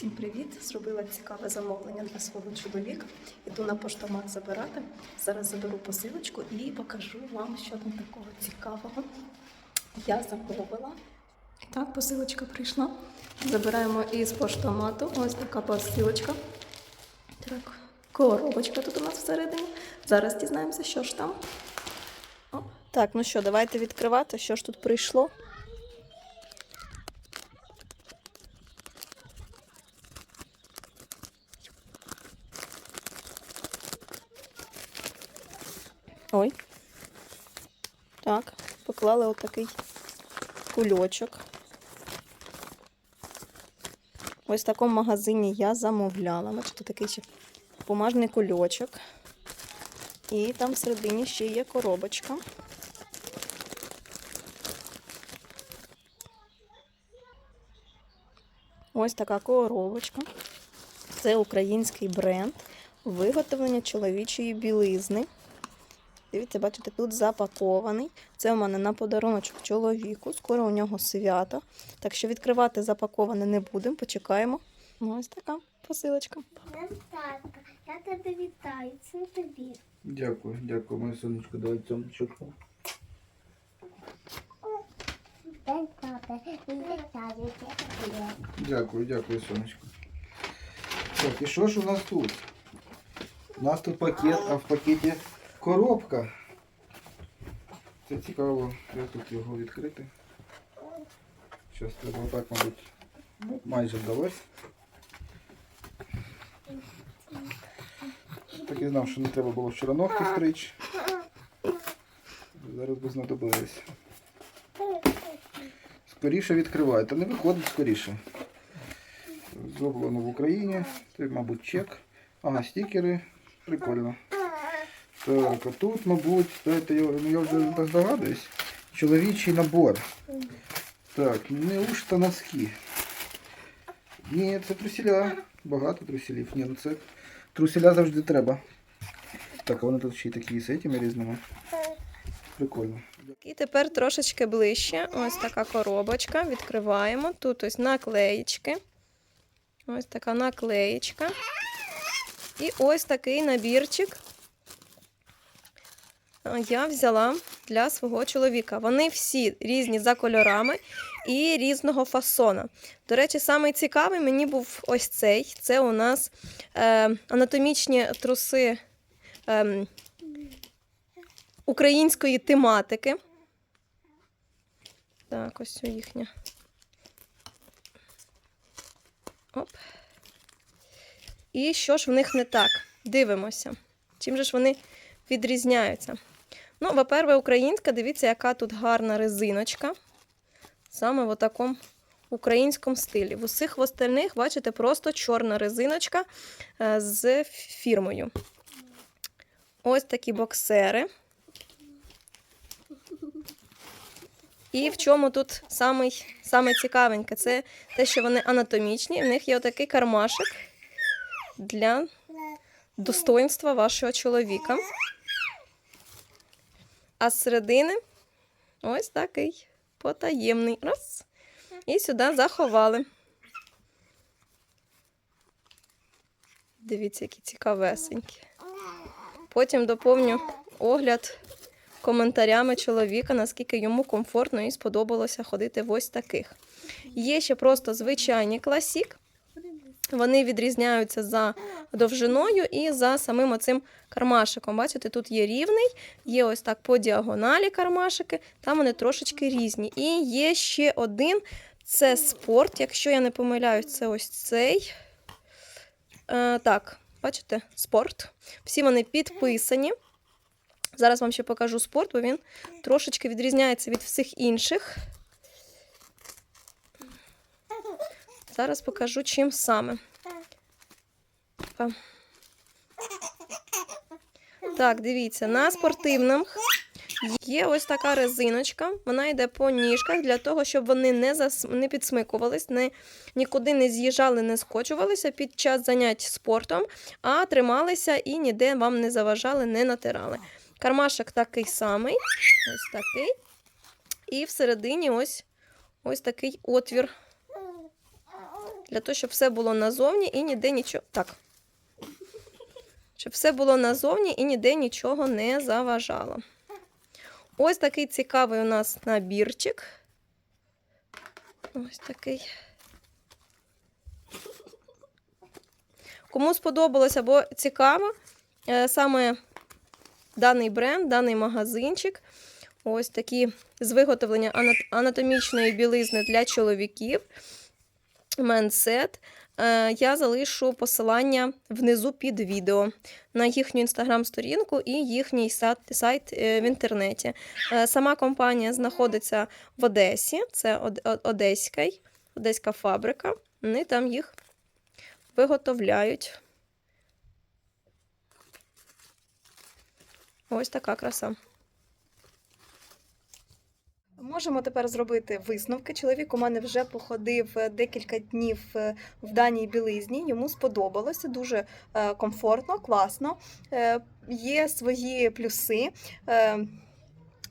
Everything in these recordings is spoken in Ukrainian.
Всім привіт! Зробила цікаве замовлення для свого чоловіка. Іду на поштомат забирати. Зараз заберу посилочку і покажу вам, що там такого цікавого я замовила. І так, посилочка прийшла. Забираємо із поштомату. Ось така посилочка. Так, коробочка тут у нас всередині. Зараз дізнаємося, що ж там. Оп. Так, ну що, давайте відкривати, що ж тут прийшло. Ой. Так, поклали отакий кульочок. Ось в такому магазині я замовляла. Бачите, такий ще бумажний кульочок. І там всередині ще є коробочка. Ось така коробочка. Це український бренд виготовлення чоловічої білизни. Дивіться, бачите, тут запакований. Це у мене на подаруночок чоловіку. Скоро у нього свято. Так що відкривати запаковане не будемо, почекаємо. Ну, Ось така посилочка. Наталка, я тебе вітаю, це тобі. Дякую, дякую, моє сонечко, давай тебе. Дякую, дякую, сонечко. Так, і що ж у нас тут? У нас тут пакет, а в пакеті коробка. Це цікаво, як тут його відкрити. Зараз треба так, мабуть, майже вдалося. Так і знав, що не треба було вчора ногти стричь. Зараз би знадобилось. Скоріше відкривай, та не виходить скоріше. Зроблено в Україні. Це, мабуть, чек. Ага, стікери. Прикольно. Так, а тут, мабуть, знаєте, я, ну, я вже здогадуюсь. Чоловічий набор. Так, неужто носки? Ні, це трусіля. Багато трусілів. Ні, ну це трусіля завжди треба. Так, а вони тут ще й такі з этими різними. Прикольно. І тепер трошечки ближче. Ось така коробочка. Відкриваємо. Тут ось наклеїчки. Ось така наклеїчка. І ось такий набірчик я взяла для свого чоловіка. Вони всі різні за кольорами і різного фасона. До речі, самий цікавий мені був ось цей. Це у нас е, анатомічні труси е, української тематики. Так, ось їхня. Оп. І що ж в них не так? Дивимося. Чим же ж вони відрізняються? Ну, по-перше, українська, дивіться, яка тут гарна резиночка. Саме в такому українському стилі. В усіх остальних, бачите, просто чорна резиночка е, з фірмою. Ось такі боксери. І в чому тут самий, саме цікавеньке? Це те, що вони анатомічні. В них є отакий кармашик для достоинства вашого чоловіка. А з середини ось такий потаємний. Раз. І сюди заховали. Дивіться, які цікавесенькі. Потім доповню огляд коментарями чоловіка, наскільки йому комфортно і сподобалося ходити в ось таких. Є ще просто звичайні класік. Вони відрізняються за довжиною і за самим оцим кармашиком. Бачите, тут є рівний, є ось так по діагоналі кармашики, там вони трошечки різні. І є ще один це спорт. Якщо я не помиляюсь, це ось цей. Е, так, бачите, спорт. Всі вони підписані. Зараз вам ще покажу спорт, бо він трошечки відрізняється від всіх інших. Зараз покажу, чим саме. Так, дивіться, на спортивних є ось така резиночка. Вона йде по ніжках для того, щоб вони не зас... не підсмикувались, не... нікуди не з'їжджали, не скочувалися під час занять спортом, а трималися і ніде вам не заважали, не натирали. Кармашок такий самий, ось такий. І всередині ось, ось такий отвір Для того, щоб все було назовні і ніде нічого. Так. Щоб все було назовні і ніде нічого не заважало. Ось такий цікавий у нас набірчик. Ось такий. Кому сподобалось або цікаво, е, саме даний бренд, даний магазинчик. Ось такі з виготовлення анатомічної білизни для чоловіків. Менсет. Е, Я залишу посилання внизу під відео на їхню інстаграм-сторінку і їхній сайт, е, в інтернеті. Е, Сама компанія знаходиться в Одесі, це Од- Одеська, Одеська фабрика. Вони там їх виготовляють. Ось така краса. Можемо тепер зробити висновки. Чоловік у мене вже походив е, декілька днів е, в даній білизні. Йому сподобалося дуже е, комфортно, класно. Є свої плюси.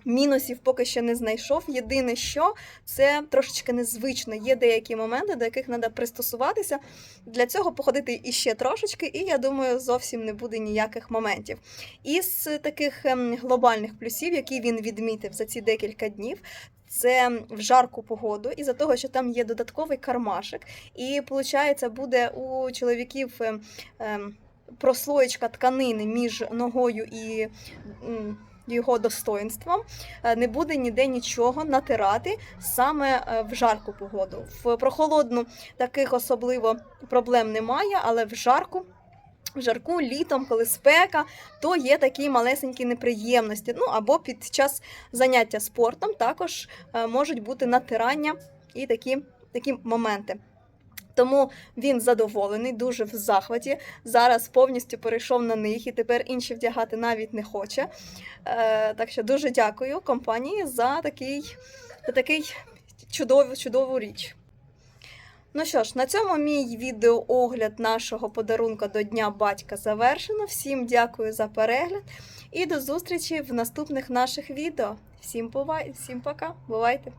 Мінусів поки що не знайшов. Єдине, що це трошечки незвично. Є деякі моменти, до яких треба пристосуватися. Для цього походити іще трошечки, і я думаю, зовсім не буде ніяких моментів. Із таких ем, глобальних плюсів, які він відмітив за ці декілька днів, це в жарку погоду, із-за того, що там є додатковий кармашик, і виходить, буде у чоловіків ем, ем, прослоєчка тканини між ногою і. Його достоинством Е, не буде ніде нічого натирати саме е, в жарку погоду. В прохолодну таких особливо проблем немає, але в жарку. В жарку літом, коли спека, то є такі малесенькі неприємності. Ну або під час заняття спортом також е, можуть бути натирання і такі, такі моменти. Тому він задоволений, дуже в захваті. Зараз повністю перейшов на них і тепер інші вдягати навіть не хоче. Е, так що дуже дякую компанії за такий, за такий чудову, чудову річ. Ну що ж, на цьому мій відеоогляд нашого подарунка до Дня батька завершено. Всім дякую за перегляд і до зустрічі в наступних наших відео. Всім бувай, всім пока, бувайте!